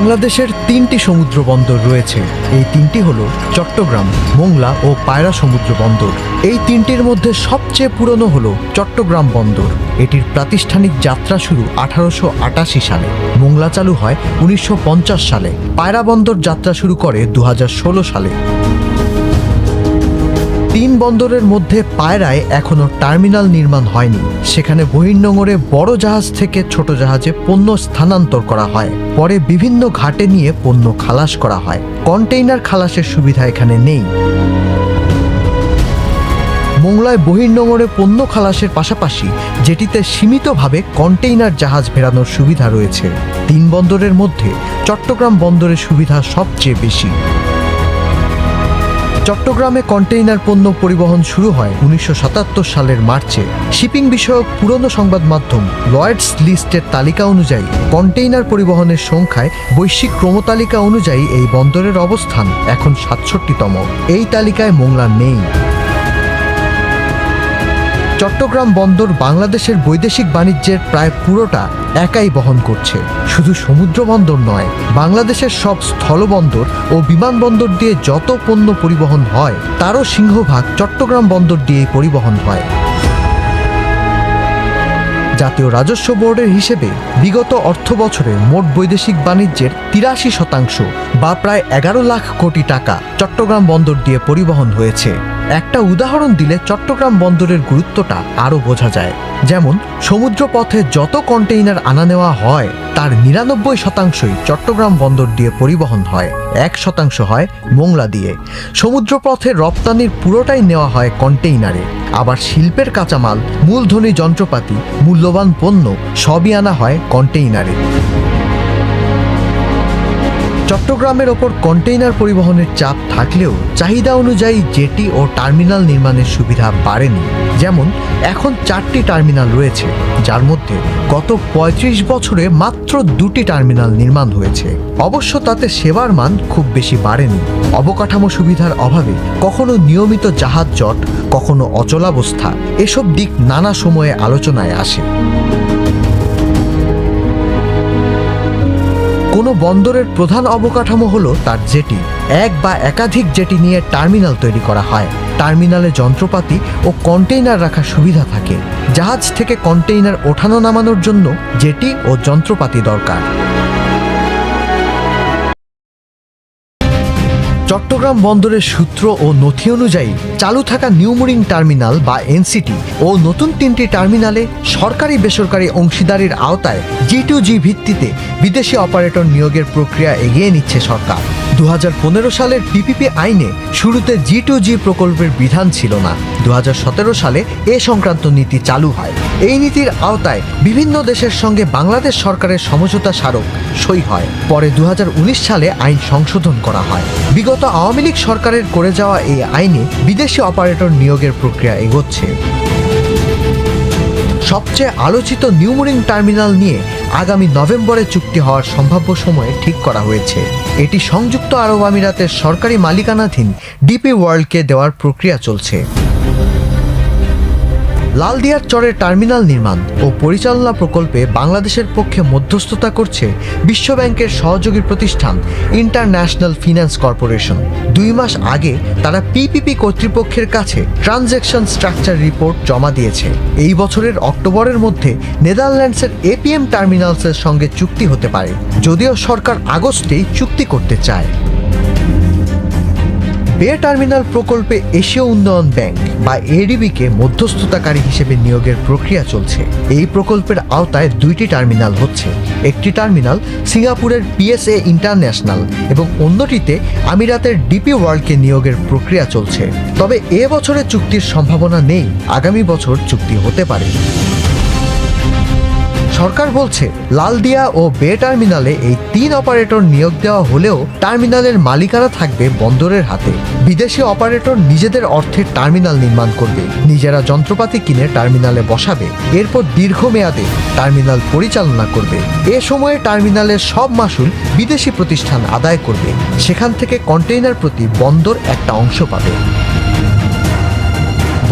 বাংলাদেশের তিনটি সমুদ্র বন্দর রয়েছে। এই তিনটি হলো চট্টগ্রাম, মোংলা ও পায়রা সমুদ্র বন্দর এই তিনটির মধ্যে সবচেয়ে পুরনো হলো চট্টগ্রাম বন্দর। এটির প্রাতিষ্ঠানিক যাত্রা শুরু আঠারোশো আটাশি সালে। মোংলা চালু হয় উনিশশো পঞ্চাশ সালে। পায়রা বন্দর যাত্রা শুরু করে দু হাজার ষোলো সালে। তিন বন্দরের মধ্যে পায়রায় এখনও টার্মিনাল নির্মাণ হয়নি। সেখানে বহির্নোঙরে বড় জাহাজ থেকে ছোট জাহাজে পণ্য স্থানান্তর করা হয়। পরে বিভিন্ন ঘাটে নিয়ে পণ্য খালাস করা হয়। কন্টেইনার খালাসের সুবিধা এখানে নেই। মোংলায় বহির্নোঙরে পণ্য খালাসের পাশাপাশি যেটিতে সীমিতভাবে কন্টেইনার জাহাজ ভেড়ানোর সুবিধা রয়েছে। তিন বন্দরের মধ্যে চট্টগ্রাম বন্দরের সুবিধা সবচেয়ে বেশি। চট্টগ্রামে কন্টেইনার পণ্য পরিবহন শুরু হয় উনিশশো সাতাত্তর সালের মার্চে। শিপিং বিষয়ক পুরনো সংবাদ মাধ্যম লয়েডস লিস্টের তালিকা অনুযায়ী, কন্টেইনার পরিবহনের সংখ্যায় বৈশ্বিক ক্রমতালিকা অনুযায়ী এই বন্দরের অবস্থান এখন সাতষট্টিতম। এই তালিকায় মোংলা নেই। চট্টগ্রাম বন্দর বাংলাদেশের বৈদেশিক বাণিজ্যের প্রায় পুরোটা একাই বহন করছে। শুধু সমুদ্র বন্দর নয়, বাংলাদেশের সব স্থলবন্দর ও বিমানবন্দর দিয়ে যত পণ্য পরিবহন হয়, তারও সিংহভাগ চট্টগ্রাম বন্দর দিয়েই পরিবহন হয়। জাতীয় রাজস্ব বোর্ডের হিসেবে বিগত অর্থ বছরে মোট বৈদেশিক বাণিজ্যের তিরাশি শতাংশ বা প্রায় এগারো লাখ কোটি টাকা চট্টগ্রাম বন্দর দিয়ে পরিবহন হয়েছে। একটা উদাহরণ দিলে চট্টগ্রাম বন্দরের গুরুত্বটা আরও বোঝা যায়। যেমন, সমুদ্রপথে যত কন্টেইনার আনা নেওয়া হয়, তার নিরানব্বই শতাংশই চট্টগ্রাম বন্দর দিয়ে পরিবহন হয়, এক শতাংশ হয় মোংলা দিয়ে। সমুদ্রপথে রপ্তানির পুরোটাই নেওয়া হয় কন্টেইনারে। আবার শিল্পের কাঁচামাল, মূলধনী যন্ত্রপাতি, মূল্যবান পণ্য সবই আনা হয় কন্টেইনারে। চট্টগ্রামের ওপর কন্টেইনার পরিবহনের চাপ থাকলেও চাহিদা অনুযায়ী জেটি ও টার্মিনাল নির্মাণের সুবিধা বাড়েনি। যেমন, এখন চারটি টার্মিনাল রয়েছে, যার মধ্যে গত ৩৫ বছরে মাত্র দুটি টার্মিনাল নির্মাণ হয়েছে। অবশ্য তাতে সেবার মান খুব বেশি বাড়েনি। অবকাঠামো সুবিধার অভাবে কখনো নিয়মিত জাহাজ জট, কখনো অচলাবস্থা, এসব দিক নানা সময়ে আলোচনায় আসে। কোনো বন্দরের প্রধান অবকাঠামো হলো তার জেটি। এক বা একাধিক জেটি নিয়ে টার্মিনাল তৈরি করা হয়। টার্মিনালে যন্ত্রপাতি ও কন্টেইনার রাখার সুবিধা থাকে। জাহাজ থেকে কন্টেইনার ওঠানো নামানোর জন্য জেটি ও যন্ত্রপাতি দরকার। চট্টগ্রাম বন্দরের সূত্র ও নথি অনুযায়ী চালু থাকা নিউমুরিং টার্মিনাল বা এনসিটি ও নতুন তিনটি টার্মিনালে সরকারি বেসরকারি অংশীদারির আওতায় জি টু জি ভিত্তিতে বিদেশি অপারেটর নিয়োগের প্রক্রিয়া এগিয়ে নিচ্ছে সরকার। দু হাজার পনেরো সালের পিপিপি আইনে শুরুতে জি টু জি প্রকল্পের বিধান ছিল না। দু হাজার সতেরো সালে এ সংক্রান্ত নীতি চালু হয়। এই নীতির আওতায় বিভিন্ন দেশের সঙ্গে বাংলাদেশ সরকারের সমঝোতা স্মারক সই হয়। পরে দু হাজার উনিশ সালে আইন সংশোধন করা হয়। বিগত আওয়ামী লীগ সরকারের করে যাওয়া এই আইনে বিদেশি অপারেটর নিয়োগের প্রক্রিয়া এগোচ্ছে। সবচেয়ে আলোচিত নিউমোরিং টার্মিনাল নিয়ে আগামী নভেম্বরে চুক্তি হওয়ার সম্ভাব্য সময়ে ঠিক করা হয়েছে। এটি সংযুক্ত আরব আমিরাতের সরকারি মালিকানাধীন ডিপি ওয়ার্ল্ডকে দেওয়ার প্রক্রিয়া চলছে। লালদিয়ার চরের টার্মিনাল নির্মাণ ও পরিচালনা প্রকল্পে বাংলাদেশের পক্ষে মধ্যস্থতা করছে বিশ্বব্যাংকের সহযোগী প্রতিষ্ঠান ইন্টারন্যাশনাল ফিন্যান্স কর্পোরেশন। দুই মাস আগে তারা পিপিপি কর্তৃপক্ষের কাছে ট্রানজ্যাকশন স্ট্রাকচার রিপোর্ট জমা দিয়েছে। এই বছরের অক্টোবরের মধ্যে নেদারল্যান্ডসের এপিএম টার্মিনালসের সঙ্গে চুক্তি হতে পারে। যদিও সরকার আগস্টেই চুক্তি করতে চায়। বে টার্মিনাল প্রকল্পে এশীয় উন্নয়ন ব্যাংক বা এডিবিকে মধ্যস্থতাকারী হিসেবে নিয়োগের প্রক্রিয়া চলছে। এই প্রকল্পের আওতায় দুইটি টার্মিনাল হচ্ছে। একটি টার্মিনাল সিঙ্গাপুরের পিএসএ ইন্টারন্যাশনাল এবং অন্যটিতে আমিরাতের ডিপি ওয়ার্ল্ডকে নিয়োগের প্রক্রিয়া চলছে। তবে এ বছরে চুক্তির সম্ভাবনা নেই। আগামী বছর চুক্তি হতে পারে। সরকার বলছে, লালদিয়া ও বে টার্মিনালে এই তিন অপারেটর নিয়োগ দেওয়া হলেও টার্মিনালের মালিকানা থাকবে বন্দরের হাতে। বিদেশি অপারেটর নিজেদের অর্থে টার্মিনাল নির্মাণ করবে। নিজেরা যন্ত্রপাতি কিনে টার্মিনালে বসাবে। এরপর দীর্ঘমেয়াদে টার্মিনাল পরিচালনা করবে। এ সময়ে টার্মিনালের সব মাসুল বিদেশি প্রতিষ্ঠান আদায় করবে। সেখান থেকে কন্টেইনার প্রতি বন্দর একটা অংশ পাবে।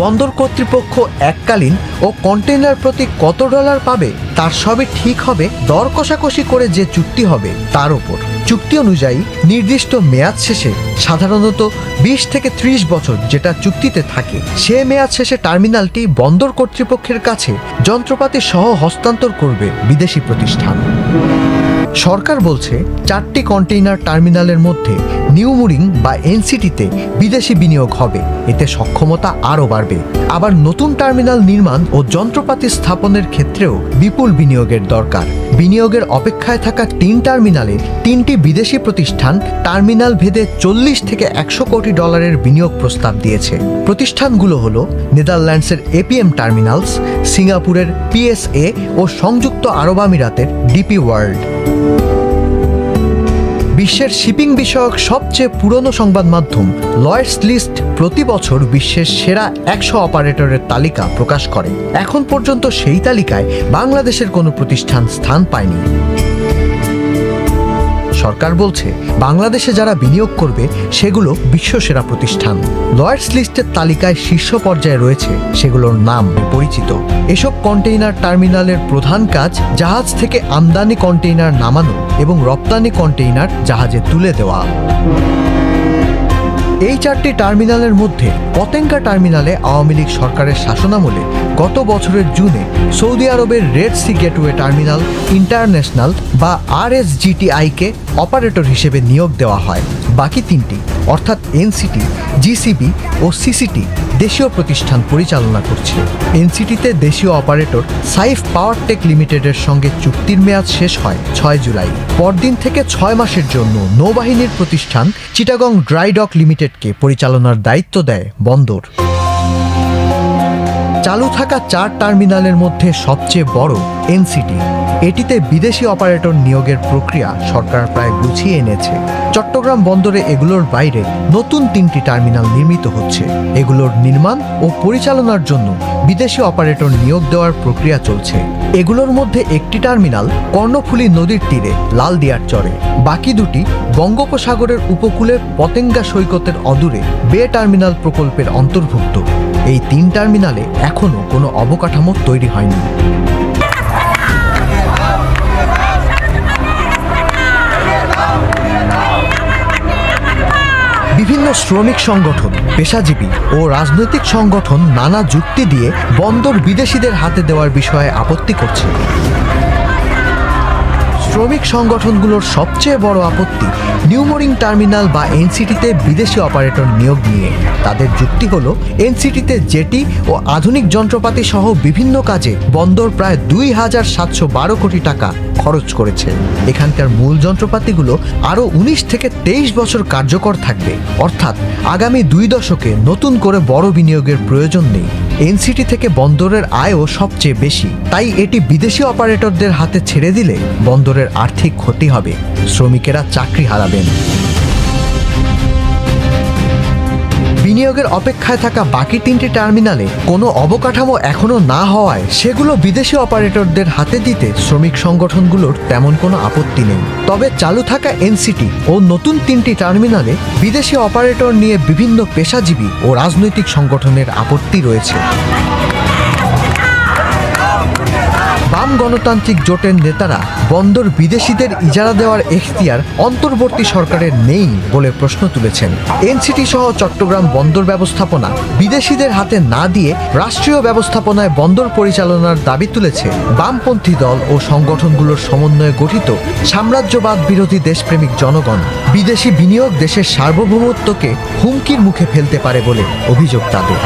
বন্দর কর্তৃপক্ষ এককালীন ও কন্টেইনার প্রতি কত ডলার পাবে, তার সবই ঠিক হবে, দর কষাকষি করে যে চুক্তি হবে, তার উপর। চুক্তি অনুযায়ী নির্দিষ্ট মেয়াদ শেষে, সাধারণত বিশ থেকে ত্রিশ বছর যেটা চুক্তিতে থাকে, সে মেয়াদ শেষে টার্মিনালটি বন্দর কর্তৃপক্ষের কাছে যন্ত্রপাতি সহ হস্তান্তর করবে বিদেশি প্রতিষ্ঠান। সরকার বলছে চারটি কন্টেইনার টার্মিনালের মধ্যে নিউমুরিং বা এনসিটিতে বিদেশি বিনিয়োগ হবে। এতে সক্ষমতা আরও বাড়বে। আবার নতুন টার্মিনাল নির্মাণ ও যন্ত্রপাতি স্থাপনের ক্ষেত্রেও বিপুল বিনিয়োগের দরকার। বিনিয়োগের অপেক্ষায় থাকা তিন টার্মিনালে তিনটি বিদেশি প্রতিষ্ঠান টার্মিনাল ভেদে চল্লিশ থেকে একশো কোটি ডলারের বিনিয়োগ প্রস্তাব দিয়েছে। প্রতিষ্ঠানগুলো হলো নেদারল্যান্ডসের এপিএম টার্মিনালস, সিঙ্গাপুরের পিএসএ ও সংযুক্ত আরব আমিরাতের ডিপি ওয়ার্ল্ড। বিশ্বের শিপিং বিষয়ক সবচেয়ে পুরনো সংবাদ মাধ্যম লয়েডস লিস্ট প্রতি বছর বিশ্বের সেরা একশো অপারেটরের তালিকা প্রকাশ করে। এখন পর্যন্ত সেই তালিকায় বাংলাদেশের কোনো প্রতিষ্ঠান স্থান পায়নি। সরকার বলছে, বাংলাদেশে যারা বিনিয়োগ করবে, সেগুলো বিশ্বসেরা প্রতিষ্ঠান। লয়ার্স লিস্টের তালিকায় শীর্ষ পর্যায়ে রয়েছে, সেগুলোর নাম পরিচিত। এসব কন্টেইনার টার্মিনালের প্রধান কাজ, জাহাজ থেকে আমদানি কন্টেইনার নামানো এবং রপ্তানি কন্টেইনার জাহাজে তুলে দেওয়া। এই চারটি টার্মিনালের মধ্যে পতেঙ্গা টার্মিনালে আওয়ামী লীগ সরকারের শাসনামলে গত বছরের জুনে সৌদি আরবের Red Sea gateway terminal international বা আরএসজিটিআইকে অপারেটর হিসেবে নিয়োগ দেওয়া হয়। বাকি তিনটি, অর্থাৎ এনসিটি, জিসিবি ও সিসিটি, দেশীয় প্রতিষ্ঠান পরিচালনা করছে। এনসিটিতে দেশীয় অপারেটর সাইফ পাওয়ার টেক লিমিটেডের সঙ্গে চুক্তির মেয়াদ শেষ হয় ছয় জুলাই। পরদিন থেকে ছয় মাসের জন্য নৌবাহিনীর প্রতিষ্ঠান চিটাগং ড্রাইডক লিমিটেডকে পরিচালনার দায়িত্ব দেয় বন্দর। চালু থাকা চার টার্মিনালের মধ্যে সবচেয়ে বড় এনসিটি। এটিতে বিদেশি অপারেটর নিয়োগের প্রক্রিয়া সরকার প্রায় গুছিয়ে এনেছে। চট্টগ্রাম বন্দরে এগুলোর বাইরে নতুন তিনটি টার্মিনাল নির্মিত হচ্ছে। এগুলোর নির্মাণ ও পরিচালনার জন্য বিদেশি অপারেটর নিয়োগ দেওয়ার প্রক্রিয়া চলছে। এগুলোর মধ্যে একটি টার্মিনাল কর্ণফুলী নদীর তীরে, লালদিয়ার চরে। বাকি দুটি বঙ্গোপসাগরের উপকূলে পতেঙ্গা সৈকতের অদূরে বে টার্মিনাল প্রকল্পের অন্তর্ভুক্ত। এই তিন টার্মিনালে এখনও কোনো অবকাঠামো তৈরি হয়নি। বিভিন্ন শ্রমিক সংগঠন, পেশাজীবী ও রাজনৈতিক সংগঠন নানা যুক্তি দিয়ে বন্দর বিদেশিদের হাতে দেওয়ার বিষয়ে আপত্তি করছে। শ্রমিক সংগঠনগুলোর সবচেয়ে বড় আপত্তি নিউমোরিং টার্মিনাল বা এনসিটিতে বিদেশি অপারেটর নিয়োগ নিয়ে। তাদের যুক্তি হলো, এনসিটিতে জেটি ও আধুনিক যন্ত্রপাতি সহ বিভিন্ন কাজে বন্দর প্রায় দুই হাজার সাতশো বারো কোটি টাকা খরচ করেছে। এখানকার মূল যন্ত্রপাতিগুলো আরও উনিশ থেকে তেইশ বছর কার্যকর থাকবে। অর্থাৎ আগামী দুই দশকে নতুন করে বড় বিনিয়োগের প্রয়োজন নেই। এনসিটি থেকে বন্দরের আয়ও সবচেয়ে বেশি। তাই এটি বিদেশি অপারেটরদের হাতে ছেড়ে দিলে বন্দরের আর্থিক ক্ষতি হবে। শ্রমিকেরা চাকরি হারাবেন। বিনিয়োগের অপেক্ষায় থাকা বাকি তিনটি টার্মিনালে কোনো অবকাঠামো এখনও না হওয়ায় সেগুলো বিদেশি অপারেটরদের হাতে দিতে শ্রমিক সংগঠনগুলোর তেমন কোনো আপত্তি নেই। তবে চালু থাকা এনসিটি ও নতুন তিনটি টার্মিনালে বিদেশি অপারেটর নিয়ে বিভিন্ন পেশাজীবী ও রাজনৈতিক সংগঠনের আপত্তি রয়েছে। বাম গণতান্ত্রিক জোটের নেতারা বন্দর বিদেশিদের ইজারা দেওয়ার এখতিয়ার অন্তর্বর্তী সরকারের নেই বলে প্রশ্ন তুলেছেন। এনসিটি সহ চট্টগ্রাম বন্দর ব্যবস্থাপনা বিদেশিদের হাতে না দিয়ে রাষ্ট্রীয় ব্যবস্থাপনায় বন্দর পরিচালনার দাবি তুলেছে। বামপন্থী দল ও সংগঠনগুলোর সমন্বয়ে গঠিত সাম্রাজ্যবাদ বিরোধী দেশপ্রেমিক জনগণ বিদেশি বিনিয়োগ দেশের সার্বভৌমত্বকে হুমকির মুখে ফেলতে পারে বলে অভিযোগ তাদের।